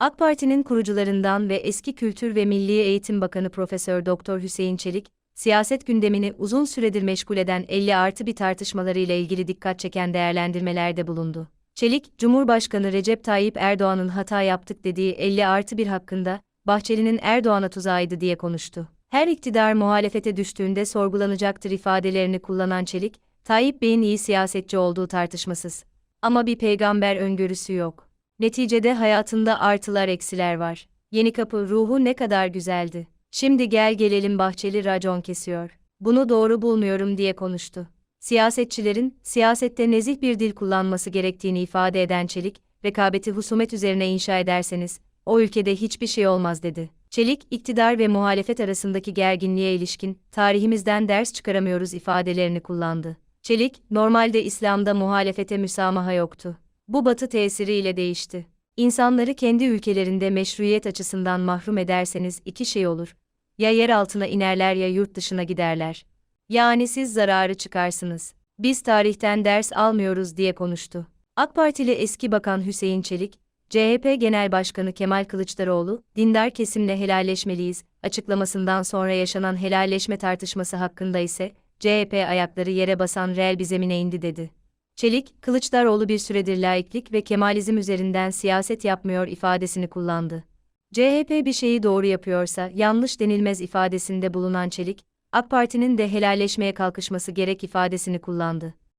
AK Parti'nin kurucularından ve eski Kültür ve Milli Eğitim Bakanı Profesör Doktor Hüseyin Çelik, siyaset gündemini uzun süredir meşgul eden 50 artı bir tartışmaları ile ilgili dikkat çeken değerlendirmelerde bulundu. Çelik, Cumhurbaşkanı Recep Tayyip Erdoğan'ın hata yaptık dediği 50 artı bir hakkında, Bahçeli'nin Erdoğan'a tuzağıydı diye konuştu. Her iktidar muhalefete düştüğünde sorgulanacaktır ifadelerini kullanan Çelik, Tayyip Bey'in iyi siyasetçi olduğu tartışmasız. Ama bir peygamber öngörüsü yok. Neticede hayatında artılar eksiler var. Yeni kapı ruhu ne kadar güzeldi. Şimdi gel gelelim Bahçeli racon kesiyor. Bunu doğru bulmuyorum diye konuştu. Siyasetçilerin siyasette nezih bir dil kullanması gerektiğini ifade eden Çelik, rekabeti husumet üzerine inşa ederseniz o ülkede hiçbir şey olmaz dedi. Çelik, iktidar ve muhalefet arasındaki gerginliğe ilişkin tarihimizden ders çıkaramıyoruz ifadelerini kullandı. Çelik, normalde İslam'da muhalefete müsamaha yoktu. Bu batı tesiriyle değişti. İnsanları kendi ülkelerinde meşruiyet açısından mahrum ederseniz iki şey olur. Ya yer altına inerler ya yurt dışına giderler. Yani siz zararı çıkarsınız. Biz tarihten ders almıyoruz diye konuştu. AK Partili eski Bakan Hüseyin Çelik, CHP Genel Başkanı Kemal Kılıçdaroğlu, dindar kesimle helalleşmeliyiz, açıklamasından sonra yaşanan helalleşme tartışması hakkında ise, CHP ayakları yere basan reel bir zemine indi dedi. Çelik, Kılıçdaroğlu bir süredir laiklik ve Kemalizm üzerinden siyaset yapmıyor ifadesini kullandı. CHP bir şeyi doğru yapıyorsa yanlış denilmez ifadesinde bulunan Çelik, AK Parti'nin de helalleşmeye kalkışması gerek ifadesini kullandı.